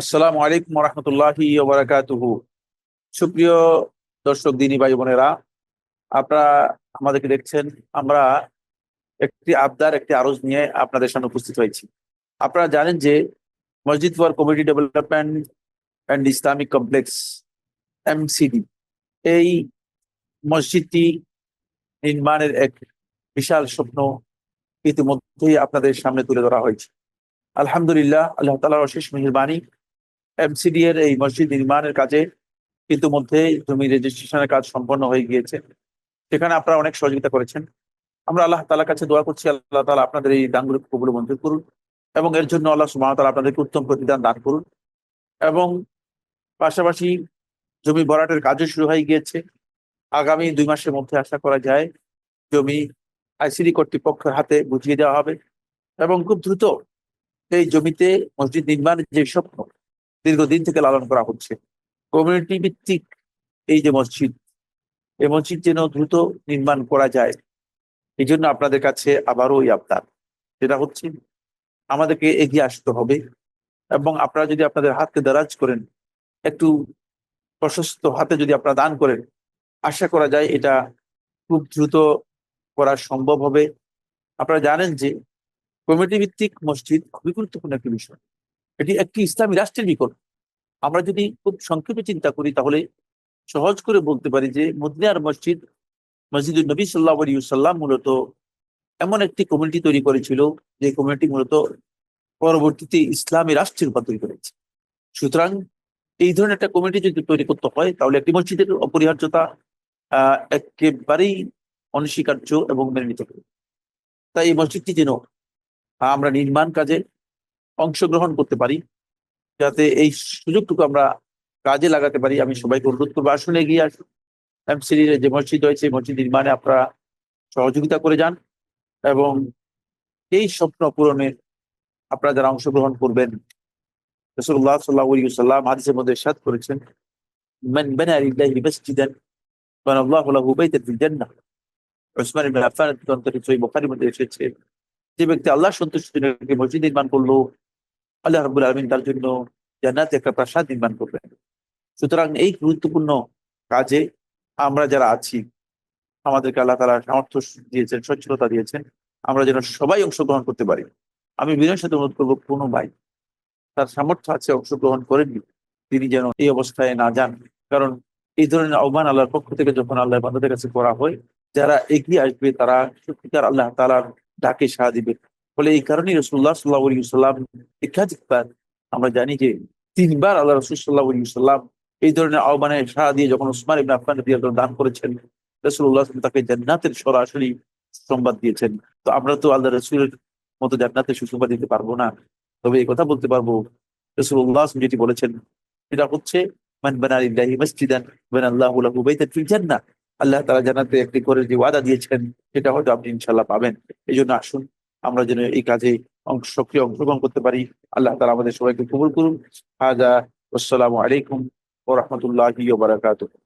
আসসালামু আলাইকুম রহমতুল্লাহি ওবরাকাতুহু সুপ্রিয় দর্শক, দিনী ভাই বোনেরা, আপনারা আমাদেরকে দেখছেন, আমরা একটি আবদার, একটি আরজ নিয়ে আপনাদের সামনে উপস্থিত হয়েছি। আপনারা জানেন যে Masjid for community development and Islamic complex, MCD, এই মসজিদটি নির্মাণের এক বিশাল স্বপ্ন ইতিমধ্যেই আপনাদের সামনে তুলে ধরা হয়েছে। আলহামদুলিল্লাহ, আল্লাহ তালার অশেষ মেহরবানি। এমসিডি এর এই মসজিদ নির্মাণের কাজে কিন্তু মধ্যে জমি রেজিস্ট্রেশনের কাজ সম্পন্ন হয়ে গিয়েছে। সেখানে আপনারা অনেক সহযোগিতা করেছেন। আমরা আল্লাহ তালার কাছে দোয়া করছি, আল্লাহ তালা আপনাদের এই দানগুলো কবুল মঞ্জুর করুন এবং এর জন্য আল্লাহ সুমাতালা আপনাদেরকে উত্তম প্রতিদান দান করুন এবং পাশাপাশি জমি ভরাটের কাজও শুরু হয়ে গিয়েছে। আগামী দুই মাসের মধ্যে আশা করা যায় জমি আইসিডি কর্তৃপক্ষের হাতে বুঝিয়ে দেওয়া হবে এবং খুব দ্রুত এই জমিতে মসজিদ নির্মাণের যে স্বপ্ন দীর্ঘদিন থেকে লালন করা হচ্ছে। কমিউনিটি ভিত্তিক এই যে মসজিদ, এই মসজিদ যেন দ্রুত নির্মাণ করা যায় এই জন্য আপনাদের কাছে আবারও ওই আবদার। যেটা হচ্ছে, আমাদেরকে এগিয়ে আসতে হবে এবং আপনারা যদি আপনাদের হাতকে দারাজ করেন, একটু প্রশস্ত হাতে যদি আপনারা দান করেন, আশা করা যায় এটা খুব দ্রুত করা সম্ভব হবে। আপনারা জানেন যে কমিটি ভিত্তিক মসজিদ খুবই গুরুত্বপূর্ণ একটি বিষয়। এটি একটি ইসলামী রাষ্ট্রের বিকল্প আমরা যদি খুব সংক্ষেপে চিন্তা করি, তাহলে সহজ করে বলতে পারি যে, মদিনার মসজিদ মসজিদ নবী সাল্লাহ আলী সাল্লাম মূলত এমন একটি কমিউনিটি তৈরি করেছিল, যে কমিউনিটি মূলত পরবর্তীতে ইসলামী রাষ্ট্রের রাষ্ট্রে রূপান্তরিত হয়েছে সুতরাং এই ধরনের একটা কমিটি যদি তৈরি করতে হয়, তাহলে একটি মসজিদের অপরিহার্যতা একেবারেই অনস্বীকার্য এবং মেনে নিতে হবে। তাই এই মসজিদটি যেন আমরা নির্মাণ কাজে অংশগ্রহণ করতে পারি যাতে এই সুযোগটুকু আমরা কাজে লাগাতে পারি আমি সবাইকে অনুরোধ করবো আসুন এগিয়ে আসুন এমসিডির যে মসজিদ রয়েছে মসজিদ নির্মাণে আপনারা সহযোগিতা করে যান এবং এই স্বপ্ন পূরণে আপনারা যারা অংশগ্রহণ করবেন রসুল্লাহ সাল্লাহ সাল্লাম হাদিসের মধ্যে সাদ করেছেন من بنى لله مسجدا بنى الله له بيتا في الجنة ওসমান ইবনে আফফান গ্রন্থটি সহিহ বুখারীর মধ্যে এসেছে যে ব্যক্তি আল্লাহ সন্তুষ্টির জন্য একটি মসজিদ নির্মাণ করলো আল্লাহ রাব্বুল আলামিন তার জন্য জান্নাতে একটা প্রাসাদ নির্মাণ করবেন। সুতরাং এই গুরুত্বপূর্ণ কাজে আমরা যারা আছি, আমাদেরকে আল্লাহ তালা সামর্থ্য দিয়েছেন, সচ্ছলতা দিয়েছেন, আমরা যেন সবাই অংশগ্রহণ করতে পারি। আমি বিনয়ের সাথে অনুরোধ করব, কোনো ভাই তার সামর্থ্য আছে অংশগ্রহণ করেননি তিনি যেন এই অবস্থায় না যান। কারণ এই ধরনের আহ্বান আল্লাহর পক্ষ থেকে যখন আল্লাহ বান্দাদের কাছে করা হয়, যারা এগিয়ে আসবে তারা সত্যিকার আল্লাহ তালার ডাকে সাড়া দিবে। ফলে এই কারণেই রসুল্লাহ সাল্লাহ সাল্লাম একাধিকবার আমরা জানি যে তিনবার আল্লাহ রসুল সাল্লাহ সাল্লাম এই ধরনের আহ্বানে সাড়া দিয়ে যখন উসমান ইবনে রাদিয়াল্লাহু দান করেছেন রসুল্লাহ তাকে জান্নাতের সরাসরি সংবাদ দিয়েছেন তো আমরা তো আল্লাহ রসুলের মতো জান্নাতের সুসংবাদ দিতে পারব না তবে এই কথা বলতে পারব রসুল্লাহ যেটি বলেছেন এটা হচ্ছে আল্লাহ তাআলা জান্নাতে একটি করে যে ওয়াদা দিয়েছেন সেটা হয়তো আপনি ইনশাআল্লাহ পাবেন এই জন্য আসুন আমরা যেন এই কাজে সক্রিয় অংশগ্রহণ করতে পারি। আল্লাহ তালা আমাদের সবাইকে কবুল করুন হাজা আসসালামু আলাইকুম ও রহমতুল্লাহ বারাকাতুহু।